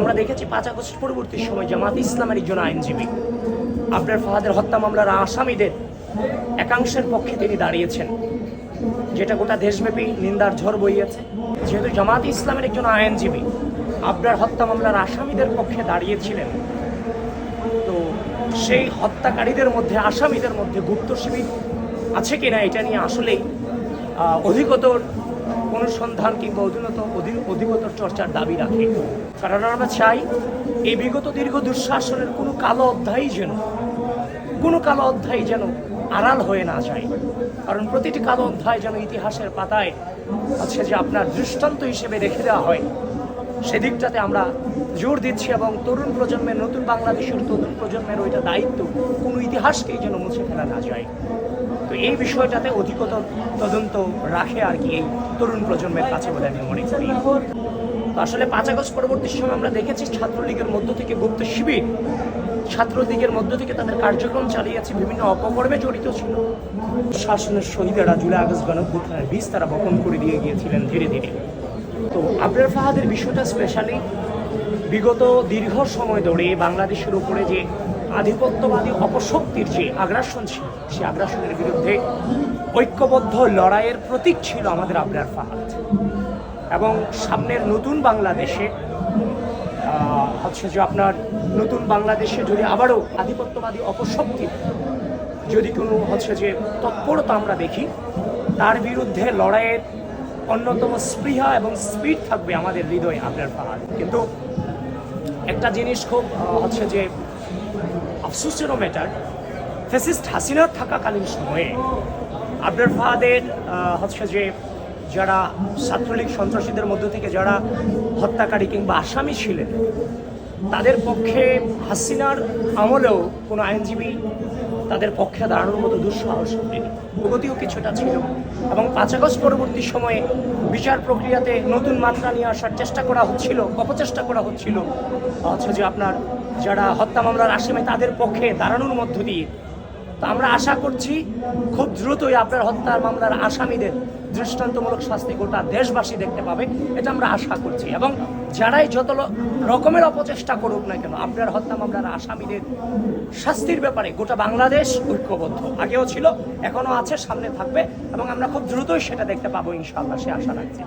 আমরা দেখেছি পাঁচ আগস্ট পরবর্তী সময় জামাত ইসলামের একজন আইনজীবী। আপনার ফাহাদের হত্যা মামলার আসামিদের একাংশের পক্ষে তিনি দাঁড়িয়েছেন। যেটা গোটা দেশব্যাপী নিন্দার ঝড় বইয়েছে। যেহেতু জামাত ইসলামের একজন আইনজীবী, আপনার হত্যা মামলার আসামিদের পক্ষে দাঁড়িয়েছিলেন। তো সেই হত্যাকারীদের মধ্যে, আসামিদের মধ্যে গুপ্ত শিবির আছে কিনা, এটা নিয়ে আসলেই অধিকতর অনুসন্ধান কিংবা অধীনত অধি- অধিকতর চর্চার দাবি রাখে। কারণ আমরা চাই এই বিগত দীর্ঘ দুঃশাসনের কোনো কালো অধ্যায় যেন, কোনো কালো অধ্যায় যেন আড়াল হয়ে না যায়। কারণ প্রতিটি কালো অধ্যায় যেন ইতিহাসের পাতায় আছে যে আপনার দৃষ্টান্ত হিসেবে রেখে দেওয়া হয়। সেদিকটাতে আমরা জোর দিচ্ছি এবং তরুণ প্রজন্মের, নতুন বাংলাদেশের তরুণ প্রজন্মের ওইটা দায়িত্ব কোনো ইতিহাসকেই যেন মুছে ফেলা না যায়। তো এই বিষয়টাতে অধিকতর তদন্ত রাখে আর কি এই তরুণ প্রজন্মের কাছে বলে আমি মনে করি। আসলে পাঁচ আগস্ট পরবর্তী সময় আমরা দেখেছি ছাত্রলীগের মধ্য থেকে গুপ্ত শিবির, ছাত্রলীগের মধ্য থেকে তাদের কার্যক্রম চালিয়েছে বিভিন্ন অপকর্মে জড়িত ছিল। শাসনের শহীদেরা জুলাই আগস্ট গণভ্যুত্থানের বীজ তারা বপন করে দিয়ে গিয়েছিলেন ধীরে ধীরে। তো আবরার ফাহাদের বিষয়টা স্পেশালি বিগত দীর্ঘ সময় ধরে বাংলাদেশের উপরে যে আধিপত্যবাদী অপশক্তির যে আগ্রাসন ছিল সেই আগ্রাসনের বিরুদ্ধে ঐক্যবদ্ধ লড়াইয়ের প্রতীক ছিল আমাদের আবরার ফাহাদ। এবং সামনের নতুন বাংলাদেশে হচ্ছে যে আপনার নতুন বাংলাদেশে যদি আবারও আধিপত্যবাদী অপশক্তি যদি কোনো হচ্ছে যে তৎপরতা আমরা দেখি, তার বিরুদ্ধে লড়াইয়ের অন্যতম স্পৃহা এবং স্পিড থাকবে আমাদের হৃদয়ে আপনার পাহাড় কিন্তু একটা জিনিস খুব হচ্ছে যে আফসোসেরও ম্যাটার ফেসিস্ট হাসিনা থাকাকালীন সময়ে আবরার ফাহাদের হচ্ছে যে যারা ছাত্রলীগ সন্ত্রাসীদের মধ্য থেকে যারা হত্যাকারী কিংবা আসামি ছিলেন, তাদের পক্ষে হাসিনার আমলেও কোনো আইনজীবী তাদের পক্ষে দাঁড়ানোর মতো দুঃসাহস প্রগতিও কিছুটা ছিল এবং পাঁচ আগস্ট পরবর্তী সময়ে বিচার প্রক্রিয়াতে নতুন মাত্রা নিয়ে আসার চেষ্টা করা হচ্ছিল, অপচেষ্টা করা হচ্ছিল। হচ্ছে যে আপনার যারা হত্যা মামলার আসামি, তাদের পক্ষে দাঁড়ানোর মধ্য দিয়ে। তো আমরা আশা করছি খুব দ্রুতই আপনার হত্যার মামলার আসামিদের দৃষ্টান্তমূলক শাস্তি গোটা দেশবাসী দেখতে পাবে, এটা আমরা আশা করছি। এবং যারাই যত রকমের অপচেষ্টা করুক না কেন, আপনার হত্যা মামলার আসামিদের শাস্তির ব্যাপারে গোটা বাংলাদেশ ঐক্যবদ্ধ। আগেও ছিল এখনও আছে, সামনে থাকবে, এবং আমরা খুব দ্রুতই সেটা দেখতে পাবো, ইনশাআল্লাহ, সে আশা রাখছি।